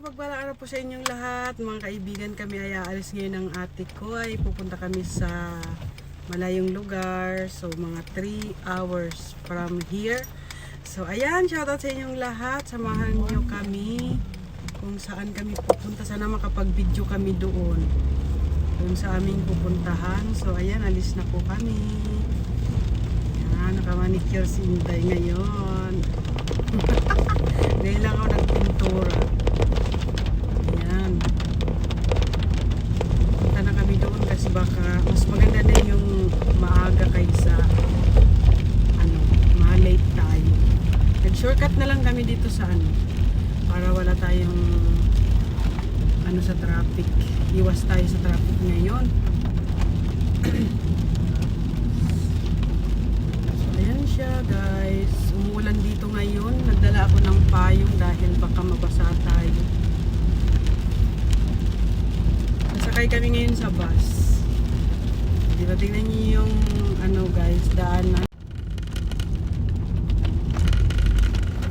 mapagpalang araw po sa inyong lahat. Mga kaibigan kami ay aalis ngayon ng ate ko ay pupunta kami sa malayong lugar. So mga 3 hours from here. So ayan, shoutout sa inyong lahat. Samahan niyo kami kung saan kami pupunta. Sana makapag-video kami doon. Doon sa aming pupuntahan. So ayan, alis na po kami. Ayan, nakamanicure si Inday ngayon. Ngayon lang ako nagpintura. Ayan. Punta na kami doon kasi baka mas maganda na yung maaga kaysa ano, ma-late tayo. Nag-shortcut na lang kami dito sa ano para wala tayong ano sa traffic. Iwas tayo sa traffic ngayon. So, ayan siya guys. Umuulan dito ngayon. Nagdala ako ng payong dahil baka mabasa tayo. Nasakay kami ngayon sa bus. Di ba tingnan niyo yung ano guys, daanan.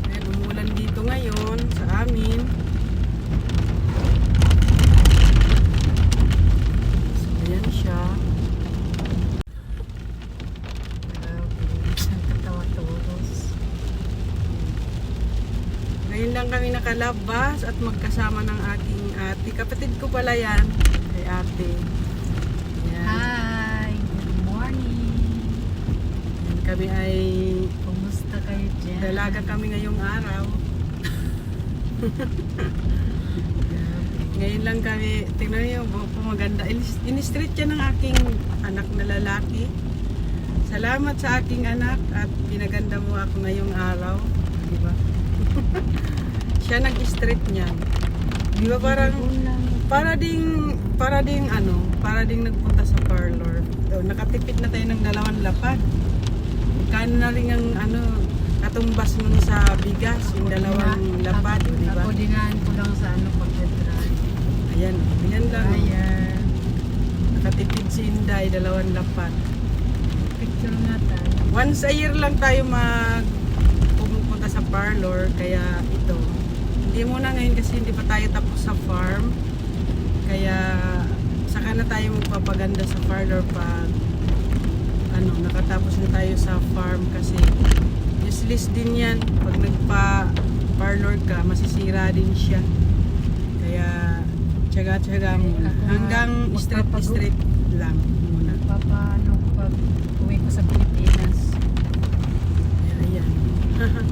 Ayan, umuulan dito ngayon sa amin. So, ayan siya. Ngayon lang kami nakalabas at magkasama ng aking ate. Kapatid ko pala yan. Kay ate. Ayan. Hi! Kami ay Kumusta kayo dyan? dalaga kami ngayong araw. Ngayon lang kami, tingnan niyo po po maganda. Inis- In-street yan ng aking anak na lalaki. Salamat sa aking anak at pinaganda mo ako ngayong araw. Di ba? Siya nag-street niyan. Di ba parang para ding para ding ano, para ding nagpunta sa parlor. So, nakatipid na tayo ng dalawang lapad. Kano na rin ang ano, katumbas nun sa bigas, yung dalawang lapad, di ba? Ako dinahan ko lang sa ano pagdadrive. Ayan, ayan lang. Ayan. Nakatipid si Inday, dalawang lapad. Picture nga tayo. Once a year lang tayo mag pumupunta sa parlor, kaya ito. Hindi muna ngayon kasi hindi pa tayo tapos sa farm. Kaya saka na tayo magpapaganda sa parlor pag ano, nakatapos na tayo sa farm kasi useless din yan. Pag nagpa parlor ka, masisira din siya. Kaya tsaga-tsaga muna. Ako nga, Hanggang magpapagod. straight-straight lang muna. Paano ko pag uwi ko sa Pilipinas? Ayan.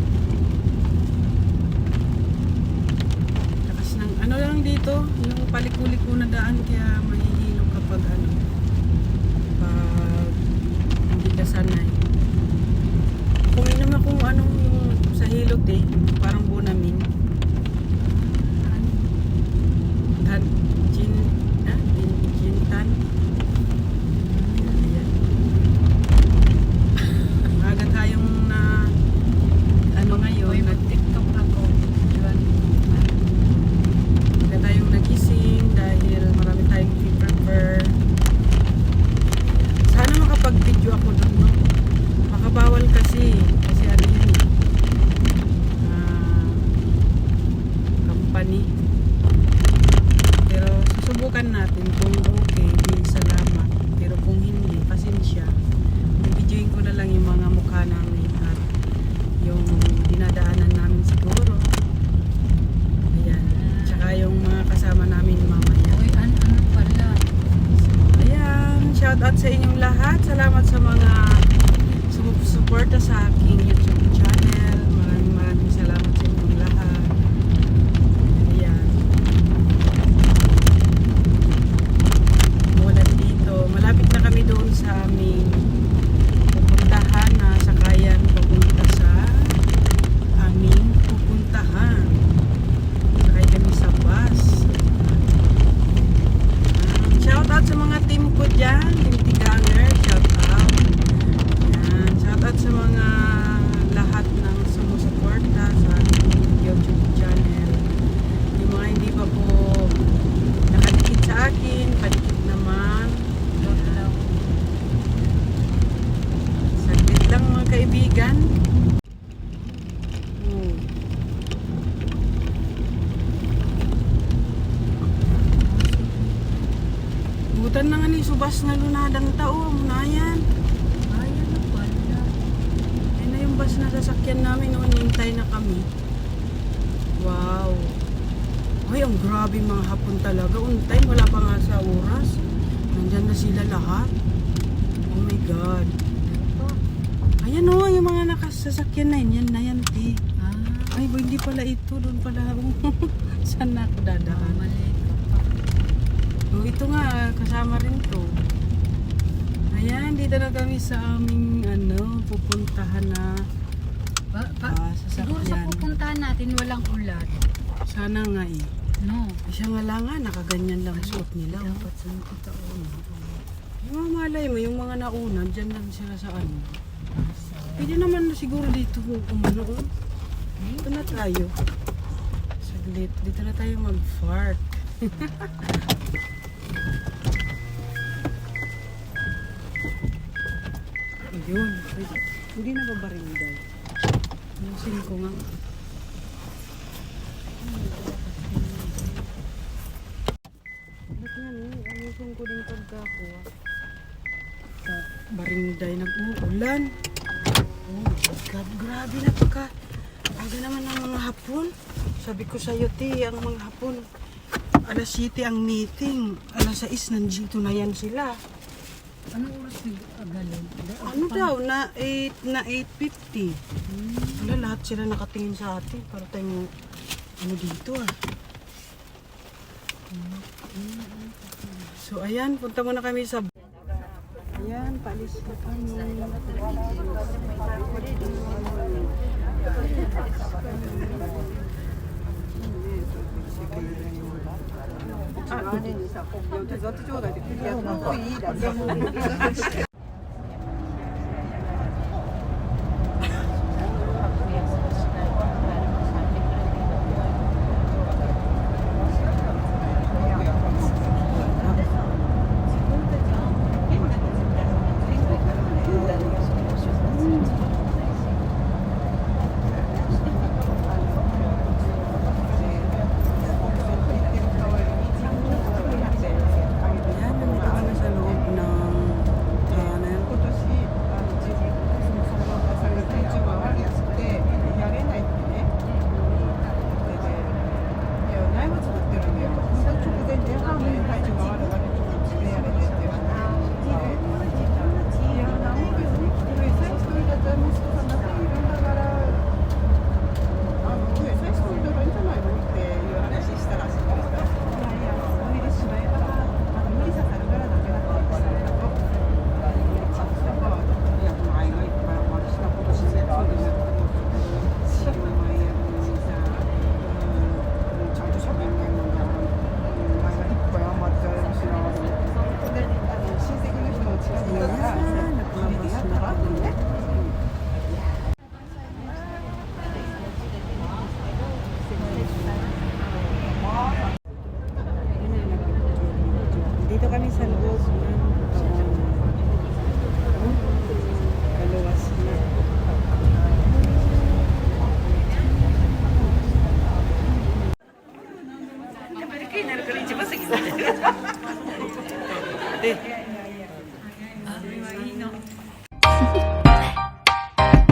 Lakas ng ano lang dito, yung palik-liko na daan kaya mahihilo kapag ano hindi ka sanay. Kung yun naman kung anong sa hilot eh, parang bunamin. Ano? Dan, gin, ah, gin, gintan. Ayan. Aga tayong na ano ngayon, Uy, nag mag-tiktok ako. Diyan. Aga tayong nagising dahil marami tayong prepare. Sana makapag-video ako doon, no? Makabawal kasi. Kasi ano yun eh. Ah, company. Pero susubukan natin kung okay, di salamat. Pero kung hindi, pasensya. Bibidyoin ko na lang yung mga mukha namin at yung dinadaanan namin siguro. Ayan. Tsaka yung mga kasama namin mamaya. Uy, ano, ano pala? Ayan, shout out sa inyong lahat. Salamat sa mga sumusuporta sa aking YouTube channel. Maraming maraming salamat sa inyong lahat. Ayan. Umulan dito. Malapit na kami doon sa aming pupuntahan na sakayan papunta sa aming pupuntahan. Sakay kami sa bus. Shout out sa mga team ko dyan, Team Tiganger, shout out. Yan, shout out sa mga lahat ng sumu ni subas na lunadang tao, munayan. Ay, ano pala. Yan na yung bus na sasakyan namin noon, hintay na kami. Wow. Ay, ang grabe mga hapon talaga. Time, wala pa nga sa oras. Nandyan na sila lahat. Oh my God. Ayan o, yung mga nakasasakyan na yun. Yan na yan, ti. Ah, Ay, hindi pala ito. Doon pala. Saan na ako dadaan? mali. Oh, ito nga, kasama rin to. Ayan, dito na kami sa aming, ano, pupuntahan na Pa, pa, ah, siguro sa pupuntahan natin walang ulan. Sana nga eh. No. Siya nga lang nga, nakaganyan lang suot nila. Oh. Dapat sa taon. Yung mga malay mo, yung mga nauna, dyan lang sila sa ano. Pwede naman na siguro dito kung umano. oh. Dito na tayo. Saglit, dito na tayo mag-fart. Ayun, pwede. Hindi na babarinday. Ayusin ko nga. Ba't nga ni? Ayusin ko din pagkakuha. Sa barinday nag-uulan. Oh God, grabe na pagka. Aga naman ng mga hapon. Sabi ko sa'yo, ti, ang mga hapon. Alas 7 ang meeting. Alas 6 nandito na yan sila. Anong oras nag-agalon? Ano daw, na 8, na 8.50. Wala, lahat sila nakatingin sa atin. Para tayong, ano dito ah. So ayan, punta muna kami sa... Ayan, paalis na kami. あ、ね、にさ、こう、手伝ってちょうだいって、いや、もういいだ、全。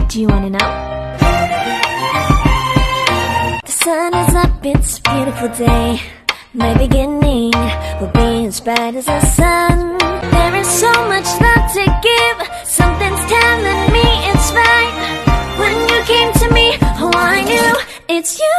Do you wanna know? The sun is up, it's a beautiful day. My beginning will be as bright as the sun. There is so much love to give. Something's telling me it's right. When you came to me, oh, I knew it's you,